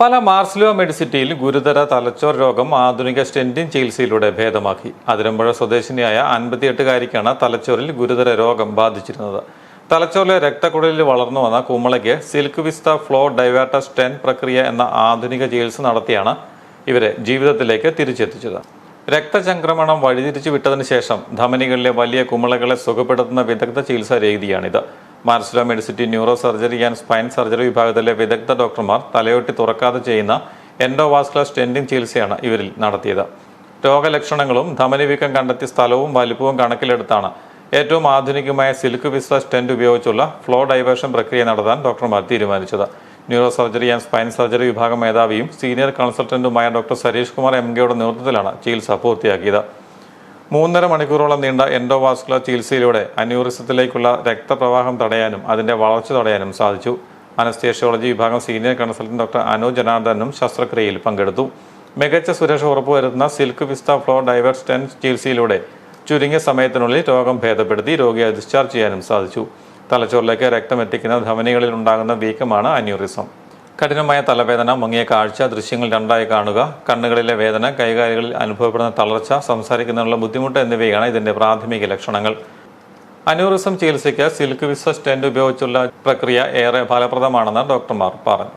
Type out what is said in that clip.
പല മാർസ്ലോ മെഡിസിറ്റിയിൽ ഗുരുതര തലച്ചോർ രോഗം ആധുനിക സ്റ്റെന്റിംഗ് ചികിത്സയിലൂടെ ഭേദമാക്കി. അതിരമ്പുഴ സ്വദേശിനിയായ അൻപത്തിയെട്ടുകാരിക്കാണ് തലച്ചോറിൽ ഗുരുതര രോഗം ബാധിച്ചിരുന്നത്. തലച്ചോറിലെ രക്തക്കുഴലിൽ വളർന്നു വന്ന കുമ്മളയ്ക്ക് Silk Vista flow diverter stent പ്രക്രിയ എന്ന ആധുനിക ചികിത്സ നടത്തിയാണ് ഇവരെ ജീവിതത്തിലേക്ക് തിരിച്ചെത്തിച്ചത്. രക്തചംക്രമണം വഴിതിരിച്ചു വിട്ടതിന് ശേഷം ധമനികളിലെ വലിയ കുമളകളെ സുഖപ്പെടുത്തുന്ന വിദഗ്ധ ചികിത്സാ രീതിയാണിത്. മാർസ്ല Medicity neuro surgery and spine surgery വിഭാഗത്തിലെ വിദഗ്ധ ഡോക്ടർമാർ തലയൊട്ടി തുറക്കാതെ ചെയ്യുന്ന എൻഡോവാസ്കുലർ സ്റ്റെൻഡിംഗ് ചികിത്സയാണ് ഇവരിൽ നടത്തിയത്. രോഗലക്ഷണങ്ങളും ധമനിവീക്കം കണ്ടെത്തിയ സ്ഥലവും വലുപ്പവും കണക്കിലെടുത്താണ് ഏറ്റവും ആധുനികമായ സിൽക്ക് വിസ്ത സ്റ്റെൻഡ് ഉപയോഗിച്ചുള്ള ഫ്ലോ ഡൈവേർഷൻ പ്രക്രിയ നടത്താൻ ഡോക്ടർമാർ തീരുമാനിച്ചത്. Neuro surgery and spine surgery വിഭാഗം മേധാവിയും സീനിയർ കൺസൾട്ടന്റുമായ ഡോക്ടർ സരീഷ് കുമാർ എം കെയുടെ നേതൃത്വത്തിലാണ് ചികിത്സ പൂർത്തിയാക്കിയത്. മൂന്നര മണിക്കൂറോളം നീണ്ട എൻഡോവാസ്കുലർ ചികിത്സയിലൂടെ അന്യൂറിസത്തിലേക്കുള്ള രക്തപ്രവാഹം തടയാനും അതിന്റെ വളർച്ച തടയാനും സാധിച്ചു. അനസ്തേഷ്യോളജി വിഭാഗം സീനിയർ കൺസൾട്ടന്റ് ഡോക്ടർ അനു ജനാർദ്ദനും ശസ്ത്രക്രിയയിൽ പങ്കെടുത്തു. മികച്ച സുരക്ഷ ഉറപ്പുവരുത്തുന്ന സിൽക്ക് വിസ്ത ഫ്ലോ ഡൈവേഴ്സ് ചികിത്സയിലൂടെ ചുരുങ്ങിയ സമയത്തിനുള്ളിൽ രോഗം ഭേദപ്പെടുത്തി രോഗിയെ ഡിസ്ചാർജ് ചെയ്യാനും സാധിച്ചു. തലച്ചോറിലേക്ക് രക്തമെത്തിക്കുന്ന ധമനികളിൽ ഉണ്ടാകുന്ന വീക്കമാണ് അന്യൂറിസം കഠിനമായ തലവേദന മങ്ങിയ കാഴ്ച ദൃശ്യങ്ങൾ രണ്ടായി കാണുക കണ്ണുകളിലെ വേദന കൈകാലുകളിൽ അനുഭവപ്പെടുന്ന തളർച്ച സംസാരിക്കുന്നതിനുള്ള ബുദ്ധിമുട്ട് എന്നിവയാണ് ഇതിന്റെ പ്രാഥമിക ലക്ഷണങ്ങൾ. അനൂറിസം ചികിത്സയ്ക്ക് സിൽക്ക് വിസ സ്റ്റെന്റ് ഉപയോഗിച്ചുള്ള പ്രക്രിയ ഏറെ ഫലപ്രദമാണെന്ന് ഡോക്ടർമാർ പറഞ്ഞു.